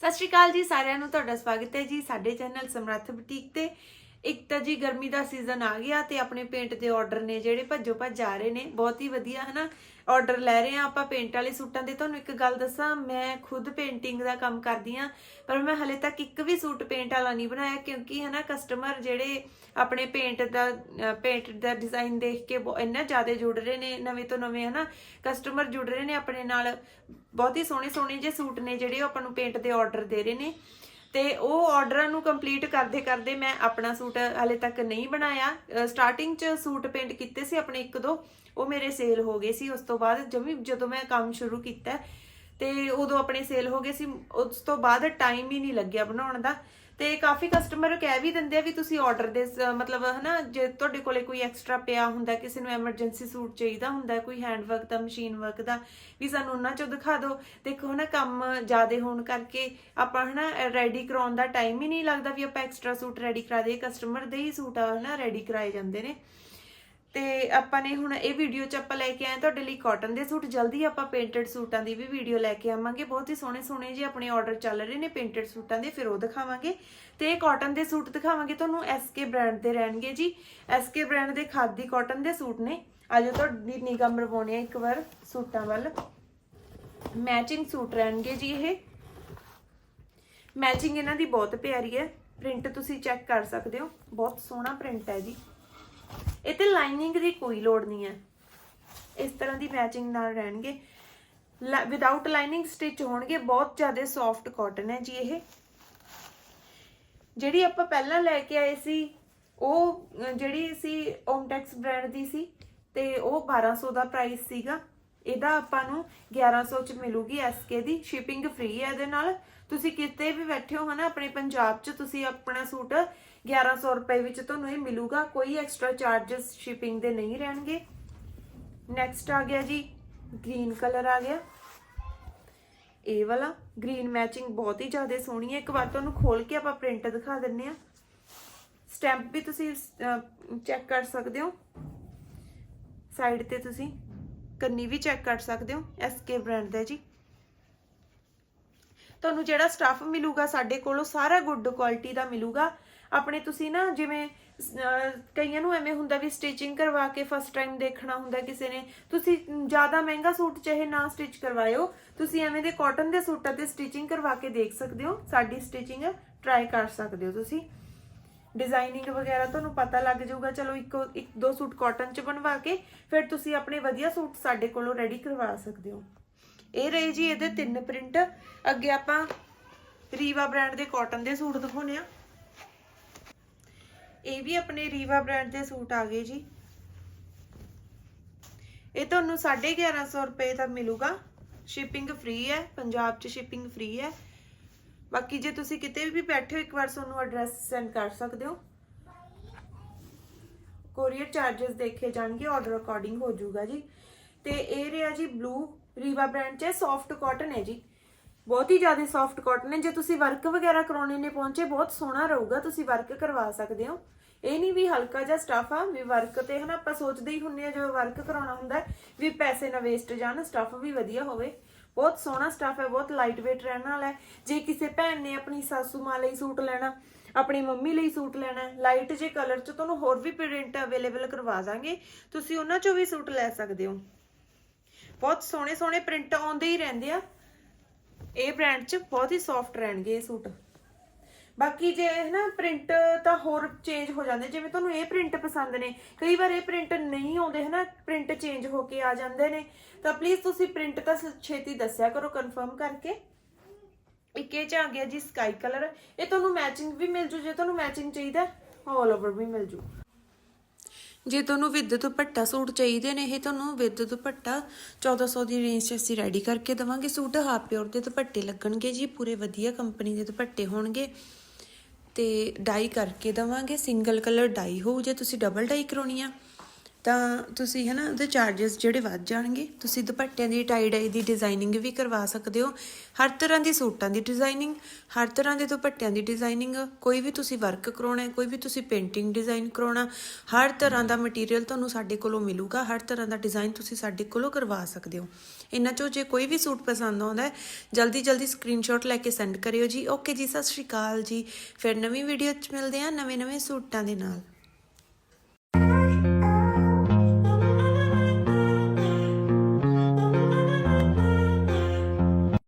ਸਤਿ ਸ਼੍ਰੀ ਅਕਾਲ ਜੀ ਸਾਰਿਆਂ ਨੂੰ, ਤੁਹਾਡਾ ਸਵਾਗਤ ਹੈ ਜੀ ਸਾਡੇ ਚੈਨਲ ਸਮਰੱਥ ਬੁਟੀਕ ਤੇ। ਇੱਕ ਤਾਂ ਜੀ ਗਰਮੀ ਦਾ ਸੀਜ਼ਨ ਆ ਗਿਆ ਤੇ ਆਪਣੇ ਪੇਂਟ ਦੇ ਆਰਡਰ ਨੇ ਜਿਹੜੇ ਭੱਜੋ ਭੱਜ ਜਾ ਰਹੇ ਨੇ, ਬਹੁਤ ਹੀ ਵਧੀਆ, ਹਨਾ? ਆਰਡਰ ਲੈ ਰਹੇ ਆ ਆਪਾਂ ਪੇਂਟ ਵਾਲੇ ਸੂਟਾਂ ਦੇ। ਤੁਹਾਨੂੰ ਇੱਕ ਗੱਲ ਦੱਸਾਂ, ਮੈਂ ਖੁਦ ਪੇਂਟਿੰਗ ਦਾ ਕੰਮ ਕਰਦੀ ਆ ਪਰ ਮੈਂ ਹਲੇ ਤੱਕ ਇੱਕ ਵੀ ਸੂਟ ਪੇਂਟ ਵਾਲਾ ਨਹੀਂ ਬਣਾਇਆ ਕਿਉਂਕਿ, ਹਨਾ ਕਸਟਮਰ ਜਿਹੜੇ ਆਪਣੇ ਪੇਂਟ ਦਾ ਪੇਂਟ ਦਾ ਡਿਜ਼ਾਈਨ ਦੇਖ ਕੇ ਇੰਨਾ ਜ਼ਿਆਦਾ ਜੁੜ ਰਹੇ ਨੇ, ਨਵੇਂ ਤੋਂ ਨਵੇਂ, ਹਨਾ? ਕਸਟਮਰ ਜੁੜ ਰਹੇ ਨੇ ਆਪਣੇ ਨਾਲ। ਬਹੁਤ ਹੀ ਸੋਹਣੇ ਸੋਹਣੇ ਜੇ ਸੂਟ ਨੇ ਜਿਹੜੇ ਆਪਾਂ ਨੂੰ ਪੇਂਟ ਦੇ ਆਰਡਰ ਦੇ ਰਹੇ ਨੇ। ਤੇ ਉਹ ਆਰਡਰਾਂ ਨੂੰ ਕੰਪਲੀਟ ਕਰਦੇ ਕਰਦੇ ਮੈਂ ਆਪਣਾ ਸੂਟ ਹਲੇ ਤੱਕ ਨਹੀਂ ਬਣਾਇਆ। ਸਟਾਰਟਿੰਗ 'ਚ ਸੂਟ ਪੇਂਟ ਕੀਤੇ ਸੀ ਆਪਣੇ ਇੱਕ ਦੋ, ਉਹ ਮੇਰੇ ਸੇਲ ਹੋ ਗਏ ਸੀ। ਉਸ ਤੋਂ ਬਾਅਦ ਜਮੀ ਜਦੋਂ ਮੈਂ ਕੰਮ ਸ਼ੁਰੂ ਕੀਤਾ ਤੇ ਉਦੋਂ ਆਪਣੇ ਸੇਲ ਹੋ ਗਏ ਸੀ। ਉਸ ਤੋਂ ਬਾਅਦ ਟਾਈਮ ਹੀ ਨਹੀਂ ਲੱਗਿਆ ਬਣਾਉਣ ਦਾ। ਤੇ ਕਾਫੀ ਕਸਟਮਰ ਕਹਿ ਵੀ ਦਿੰਦੇ ਆ ਵੀ ਤੁਸੀਂ ਆਰਡਰ ਦੇ ਸ- ਮਤਲਬ ਹਨਾ, ਜੇ ਤੁਹਾਡੇ ਕੋਲੇ ਕੋਈ ਐਕਸਟਰਾ ਪਿਆ ਹੁੰਦਾ, ਕਿਸੇ ਨੂੰ ਐਮਰਜੈਂਸੀ ਸੂਟ ਚਾਹੀਦਾ ਹੁੰਦਾ, ਕੋਈ ਹੈਂਡ ਵਰਕ ਦਾ ਮਸ਼ੀਨ ਵਰਕ ਦਾ, ਵੀ ਸਾਨੂੰ ਉਹਨਾਂ ਚੋਂ ਦਿਖਾ ਦਿਓ। ਦੇਖੋ ਹਨਾ, ਕੰਮ ਜ਼ਿਆਦੇ ਹੋਣ ਕਰਕੇ ਆਪਾਂ ਹਨਾ ਰੈਡੀ ਕਰਾਉਣ ਦਾ ਟਾਈਮ ਹੀ ਨਹੀਂ ਲੱਗਦਾ ਵੀ ਆਪਾਂ ਐਕਸਟਰਾ ਸੂਟ ਰੈਡੀ ਕਰਾ ਦਈਏ। ਕਸਟਮਰ ਦੇ ਹੀ ਸੂਟ ਆ ਹਨਾ ਰੈਡੀ ਕਰਾਏ ਜਾਂਦੇ ਨੇ। ਤੇ ਆਪਾਂ ਨੇ ਹੁਣ ਇਹ ਵੀਡੀਓ ਚ ਆਪਾਂ ਲੈ ਕੇ ਆਏ ਤੁਹਾਡੇ ਲਈ ਕਾਟਨ ਦੇ ਸੂਟ। ਜਲਦੀ ਆਪਾਂ ਪੇਂਟਡ ਸੂਟਾਂ ਦੀ ਵੀ ਵੀਡੀਓ ਲੈ ਕੇ ਆਵਾਂਗੇ। ਬਹੁਤ ਹੀ ਸੋਹਣੇ ਸੋਹਣੇ ਜਿਹੇ ਆਪਣੇ ਆਰਡਰ ਚੱਲ ਰਹੇ ਨੇ ਪੇਂਟਡ ਸੂਟਾਂ ਦੇ, ਫਿਰ ਉਹ ਦਿਖਾਵਾਂਗੇ। ਤੇ ਇਹ ਕਾਟਨ ਦੇ ਸੂਟ ਦਿਖਾਵਾਂਗੇ। ਤੁਹਾਨੂੰ ਐਸਕੇ ਬ੍ਰਾਂਡ ਦੇ ਰਹਿਣਗੇ ਜੀ। ਐਸਕੇ ਬ੍ਰਾਂਡ ਦੇ ਖਾਦੀ ਕਾਟਨ ਦੇ ਸੂਟ ਨੇ। ਆਜੋ ਤੁਹਾਡੀ ਨਿਗਾਹ ਮਰਵਾਉਣੇ ਆ ਇੱਕ ਵਾਰ ਸੂਟਾਂ ਵੱਲ। ਮੈਚਿੰਗ ਸੂਟ ਰਹਿਣਗੇ ਜੀ ਇਹ। ਮੈਚਿੰਗ ਇਹਨਾਂ ਦੀ ਬਹੁਤ ਪਿਆਰੀ ਹੈ। ਪ੍ਰਿੰਟ ਤੁਸੀਂ ਚੈੱਕ ਕਰ ਸਕਦੇ ਹੋ। ਬਹੁਤ ਸੋਹਣਾ ਪ੍ਰਿੰਟ ਹੈ ਜੀ। ਇਹ ਤੇ ਲਾਈਨਿੰਗ ਦੀ ਕੋਈ ਲੋੜ ਨਹੀਂ ਹੈ। ਇਸ ਤਰ੍ਹਾਂ ਦੀ ਮੈਚਿੰਗ ਨਾਲ ਰਹਿਣਗੇ। ਵਿਦਆਊਟ ਲਾਈਨਿੰਗ ਸਟਿਚ ਹੋਣਗੇ, ਬਹੁਤ ਜ਼ਿਆਦਾ ਸੌਫਟ ਕਾਟਨ ਹੈ ਜੀ ਇਹ। ਜਿਹੜੀ ਆਪਾਂ ਪਹਿਲਾਂ ਲੈ ਕੇ ਆਏ ਸੀ, ਉਹ ਜਿਹੜੀ ਸੀ ਓਮਟੈਕਸ ਬ੍ਰਾਂਡ ਦੀ ਸੀ, ਤੇ ਉਹ 1200 ਦਾ ਪ੍ਰਾਈਸ ਸੀਗਾ। ਇਹਦਾ ਆਪਾਂ ਨੂੰ 1100 ਚ ਮਿਲੂਗੀ ਐਸਕੇ ਦੀ ਸ਼ਿਪਿੰਗ ਫ੍ਰੀ ਹੈ ਇਹਦੇ ਨਾਲ। ਤੁਸੀਂ ਕਿਤੇ ਵੀ ਬੈਠੇ ਹੋ ਹਨਾ, ਆਪਣੇ ਪੰਜਾਬ 'ਚ ਤੁਸੀਂ ਆਪਣਾ ਸੂਟ 1100 ਰੁਪਏ ਵਿੱਚ ਤੁਹਾਨੂੰ ਇਹ ਮਿਲੂਗਾ, ਕੋਈ ਐਕਸਟਰਾ ਚਾਰजेस ਸ਼ਿਪਿੰਗ ਦੇ ਨਹੀਂ ਰਹਿਣਗੇ। ਨੈਕਸਟ ਆ ਗਿਆ ਜੀ ਗ੍ਰੀਨ ਕਲਰ ਆ ਗਿਆ। ਇਹ ਵਾਲਾ ਗ੍ਰੀਨ ਮੈਚਿੰਗ ਬਹੁਤ ਹੀ ਜ਼ਿਆਦਾ ਸੋਹਣੀ ਹੈ। ਇੱਕ ਵਾਰ ਤੁਹਾਨੂੰ ਖੋਲ ਕੇ ਆਪਾਂ ਪ੍ਰਿੰਟ ਦਿਖਾ ਦਿੰਨੇ ਆ ਸਟੈਂਪ ਵੀ ਤੁਸੀਂ ਚੈੱਕ ਕਰ ਸਕਦੇ ਹੋ। ਸਾਈਡ ਤੇ ਤੁਸੀਂ ਕੰਨੀ ਵੀ ਚੈੱਕ ਕਰ ਸਕਦੇ ਹੋ। ਐਸਕੇ ਬ੍ਰਾਂਡ ਦਾ ਜੀ। ਤੁਹਾਨੂੰ ਜਿਹੜਾ ਸਟੱਫ ਮਿਲੂਗਾ ਸਾਡੇ ਕੋਲੋਂ, ਸਾਰਾ ਗੁੱਡ ਕੁਆਲਿਟੀ ਦਾ ਮਿਲੂਗਾ। ਆਪਣੇ ਤੁਸੀਂ ਨਾ ਜਿਵੇਂ ਕਈਆਂ ਨੂੰ ਐਵੇਂ ਹੁੰਦਾ ਵੀ ਸਟਿਚਿੰਗ ਕਰਵਾ ਕੇ ਫਸਟ ਟਾਈਮ ਦੇਖਣਾ ਹੁੰਦਾ ਕਿਸੇ ਨੇ, ਤੁਸੀਂ ਜ਼ਿਆਦਾ ਮਹਿੰਗਾ ਸੂਟ ਚਾਹੇ ਨਾ ਸਟਿਚ ਕਰਵਾਇਓ, ਤੁਸੀਂ ਐਵੇਂ ਦੇ ਕਾਟਨ ਦੇ ਸੂਟਾਂ ਤੇ ਸਟਿਚਿੰਗ ਕਰਵਾ ਕੇ ਦੇਖ ਸਕਦੇ ਹੋ, ਸਾਡੀ ਸਟਿਚਿੰਗ ਟਰਾਈ ਕਰ ਸਕਦੇ ਹੋ ਤੁਸੀਂ। ਡਿਜ਼ਾਈਨਿੰਗ ਵਗੈਰਾ ਤੁਹਾਨੂੰ ਪਤਾ ਲੱਗ ਜਾਊਗਾ, ਚਲੋ ਇੱਕ ਇੱਕ, ਦੋ ਸੂਟ ਕਾਟਨ ਚ ਬਣਵਾ ਕੇ, ਫਿਰ ਤੁਸੀਂ ਆਪਣੇ ਵਧੀਆ ਸੂਟ ਸਾਡੇ ਕੋਲੋਂ ਰੈਡੀ ਕਰਵਾ ਸਕਦੇ ਹੋ। ਇਹ ਰਹੇ ਜੀ ਇਹਦੇ ਤਿੰਨ ਪ੍ਰਿੰਟ ਅੱਗੇ ਆਪਾਂ ਰੀਵਾ ਬ੍ਰਾਂਡ ਦੇ ਕਾਟਨ ਦੇ ਸੂਟ ਦਿਖਾਉਣੇ ਆ ਇਹ ਵੀ ਆਪਣੇ ਰੀਵਾ ਬ੍ਰਾਂਡ ਦੇ ਸੂਟ ਆ ਗਏ ਜੀ। ਇਹ ਤੁਹਾਨੂੰ 1150 ਰੁਪਏ ਦਾ ਮਿਲੂਗਾ। ਸ਼ਿਪਿੰਗ ਫ੍ਰੀ ਹੈ, ਪੰਜਾਬ 'ਚ ਸ਼ਿਪਿੰਗ ਫ੍ਰੀ ਹੈ। ਬਾਕੀ ਜੇ ਤੁਸੀਂ ਕਿਤੇ ਵੀ ਬੈਠੇ ਹੋ, ਇੱਕ ਵਾਰ ਤੁਹਾਨੂੰ ਐਡਰੈਸ ਸੈਂਡ ਕਰ ਸਕਦੇ ਹੋ। ਕੋਰੀਅਰ ਚਾਰजेस ਦੇਖੇ ਜਾਣਗੇ ਆਰਡਰ ਅਕੋਰਡਿੰਗ ਹੋ ਜਾਊਗਾ ਜੀ। ਤੇ ਇਹ ਰਿਹਾ ਜੀ ਬਲੂ ਰੀਵਾ ਬ੍ਰਾਂਡ 'ਚ ਸੌਫਟ ਕਾਟਨ ਹੈ ਜੀ। ਬਹੁਤ ਹੀ ਜ਼ਿਆਦਾ ਸੌਫਟ ਕਾਟਨ ਹੈ ਜੇ ਤੁਸੀਂ ਵਰਕ ਵਗੈਰਾ ਕਰਾਉਣੇ ਨੇ, ਪਹੁੰਚੇ, ਬਹੁਤ ਸੋਹਣਾ ਰਹੂਗਾ। ਤੁਸੀਂ ਵਰਕ ਕਰਵਾ ਸਕਦੇ ਹੋ। ਇਹ ਨਹੀਂ ਵੀ ਹਲਕਾ ਜਿਹਾ ਸਟਫ ਆ, ਵੀ ਵਰਕ ਤੇ ਹਨਾ ਆਪਾਂ ਸੋਚਦੇ ਹੀ ਹੁੰਨੇ ਆ, ਜਦੋਂ ਵਰਕ ਕਰਾਉਣਾ ਹੁੰਦਾ ਵੀ ਪੈਸੇ ਨਾ ਵੇਸਟ ਜਾਣ ਸਟਫ ਵੀ ਵਧੀਆ ਹੋਵੇ। ਬਹੁਤ ਸੋਹਣਾ ਸਟਫ ਹੈ, ਬਹੁਤ ਲਾਈਟ weight ਰਹਿਣ ਵਾਲਾ ਹੈ। ਜੇ ਕਿਸੇ ਭੈਣ ਨੇ ਆਪਣੀ ਸਾਸੂ ਮਾਂ ਲਈ ਸੂਟ ਲੈਣਾ, ਆਪਣੀ ਮੰਮੀ ਲਈ ਸੂਟ ਲੈਣਾ ਲਾਈਟ ਜੇ ਕਲਰ ਚ ਤੁਹਾਨੂੰ ਹੋਰ ਵੀ ਪ੍ਰਿੰਟ ਅਵੇਲੇਬਲ ਕਰਵਾ ਦਾਂਗੇ। ਤੁਸੀਂ ਉਹਨਾਂ ਚੋਂ ਵੀ ਸੂਟ ਲੈ ਸਕਦੇ ਹੋ। ਬਹੁਤ ਸੋਹਣੇ ਸੋਹਣੇ ਪ੍ਰਿੰਟ ਆਉਂਦੇ ਹੀ ਰਹਿੰਦੇ ਆ। ਇਹ ਬ੍ਰਾਂਡ 'ਚ ਬਹੁਤ ਹੀ ਸੌਫਟ ਰਹਿਣਗੇ ਇਹ ਸੂਟ। ਬਾਕੀ ਜੇ ਨਾ ਪ੍ਰਿੰਟ ਤਾਂ ਹੋਰ ਚੇਂਜ ਹੋ ਜਾਂਦੇ, ਜਿਵੇਂ ਤੁਹਾਨੂੰ ਇਹ ਪ੍ਰਿੰਟ ਪਸੰਦ ਨੇ, ਕਈ ਵਾਰ ਇਹ ਪ੍ਰਿੰਟ ਨਹੀਂ ਆਉਂਦੇ ਹੈ ਪ੍ਰਿੰਟ ਚੇਂਜ ਹੋ ਕੇ ਆ ਜਾਂਦੇ ਨੇ। ਤਾਂ ਪਲੀਜ਼ ਤੁਸੀਂ ਪ੍ਰਿੰਟ ਤਾਂ ਛੇਤੀ ਦੱਸਿਆ ਕਰੋ ਕਨਫਰਮ ਕਰਕੇ। ਇੱਕ ਇਹ ਚ ਆ ਗਿਆ ਜੀ ਸਕਾਈ ਕਲਰ ਇਹ ਤੁਹਾਨੂੰ ਮੈਚਿੰਗ ਵੀ ਮਿਲ ਜੂ, ਜੇ ਤੁਹਾਨੂੰ ਮੈਚਿੰਗ ਚਾਹੀਦਾ ਆਲ ਓਵਰ ਵੀ ਮਿਲ ਜੂ। ਜੇ ਤੁਹਾਨੂੰ ਵਿਦ ਦੁਪੱਟਾ ਸੂਟ ਚਾਹੀਦੇ ਨੇ, ਇਹ ਤੁਹਾਨੂੰ ਵਿਦ ਦੁਪੱਟਾ 1400 ਦੀ ਰੇਂਜ 'ਚ ਅਸੀਂ ਰੈਡੀ ਕਰਕੇ ਦਵਾਂਗੇ। ਸੂਟ ਹਾਫ ਪਿਓਰ ਦੇ ਦੁਪੱਟੇ ਲੱਗਣਗੇ ਜੀ, ਪੂਰੇ ਵਧੀਆ ਕੰਪਨੀ ਦੇ ਦੁਪੱਟੇ ਹੋਣਗੇ। ਤੇ ਡਾਈ ਕਰਕੇ ਦਵਾਂਗੇ। ਸਿੰਗਲ ਕਲਰ ਡਾਈ ਹੋਊ, ਜੇ ਤੁਸੀਂ ਡਬਲ ਡਾਈ ਕਰਾਉਣੀ ਆ ਤਾਂ ਤੁਸੀਂ ਹਨਾ ਉਹਦੇ ਚਾਰजेस ਜਿਹੜੇ ਵੱਧ ਜਾਣਗੇ, ਤੁਸੀਂ ਦੁਪੱਟਿਆਂ ਦੀ ਟਾਈ ਡਾਈ ਦੀ ਡਿਜ਼ਾਈਨਿੰਗ ਵੀ ਕਰਵਾ ਸਕਦੇ ਹੋ। ਹਰ ਤਰ੍ਹਾਂ ਦੀ ਸੂਟਾਂ ਦੀ ਡਿਜ਼ਾਈਨਿੰਗ ਹਰ ਤਰ੍ਹਾਂ ਦੇ ਦੁਪੱਟਿਆਂ ਦੀ ਡਿਜ਼ਾਈਨਿੰਗ ਕੋਈ ਵੀ ਤੁਸੀਂ ਵਰਕ ਕਰਾਉਣਾ ਹੈ, ਕੋਈ ਵੀ ਤੁਸੀਂ ਪੇਂਟਿੰਗ ਡਿਜ਼ਾਈਨ ਕਰਾਉਣਾ, ਹਰ ਤਰ੍ਹਾਂ ਦਾ ਮਟੀਰੀਅਲ ਤੁਹਾਨੂੰ ਸਾਡੇ ਕੋਲੋਂ ਮਿਲੂਗਾ, ਹਰ ਤਰ੍ਹਾਂ ਦਾ ਡਿਜ਼ਾਈਨ ਤੁਸੀਂ ਸਾਡੇ ਕੋਲੋਂ ਕਰਵਾ ਸਕਦੇ ਹੋ। ਇਹਨਾਂ ਚੋਂ ਜੇ ਕੋਈ ਵੀ ਸੂਟ ਪਸੰਦ ਆਉਂਦਾ ਹੈ, ਜਲਦੀ ਜਲਦੀ ਸਕਰੀਨਸ਼ਾਟ ਲੈ ਕੇ ਸੈਂਡ ਕਰਿਓ ਜੀ। ਓਕੇ ਜੀ, ਸਤਿ ਸ਼੍ਰੀ ਅਕਾਲ ਜੀ। ਫਿਰ ਨਵੀਂ ਵੀਡੀਓ 'ਚ ਮਿਲਦੇ ਹਾਂ ਨਵੇਂ ਨਵੇਂ ਸੂਟਾਂ ਦੇ ਨਾਲ।